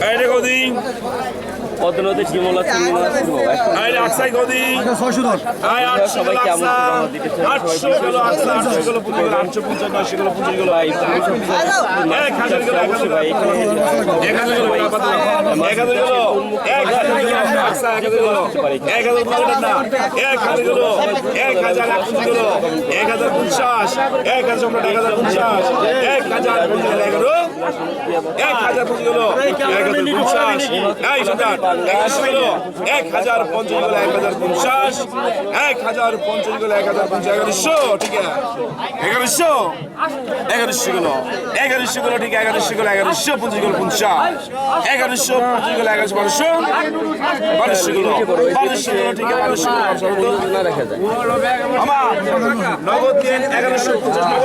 বাইরে কদি পদ্মনদী ডিমলা চিংড়ি দশ আয় আটশো সবাই কেমন এক হাজার এক হাজার এক হাজার গেলো এক হাজার গেলো এক হাজার গেলো আকসা এক হাজার গেলো এক হাজার পঞ্চাশ এক হাজার এক হাজার এগারো এক হাজার পঞ্চাশ গেলো এক হাজার পঞ্চাশ এক হাজার পঞ্চাশ এক হাজার পঞ্চাশ এক হাজার পঞ্চাশ গেলো এক হাজার পঞ্চাশ এগারোশো ঠিক আছে এগারোশো এগারোশো গেলো এগারোশো গেলো ঠিক এগারোশো গেলো নগদ দিন এগারোশো পঞ্চাশ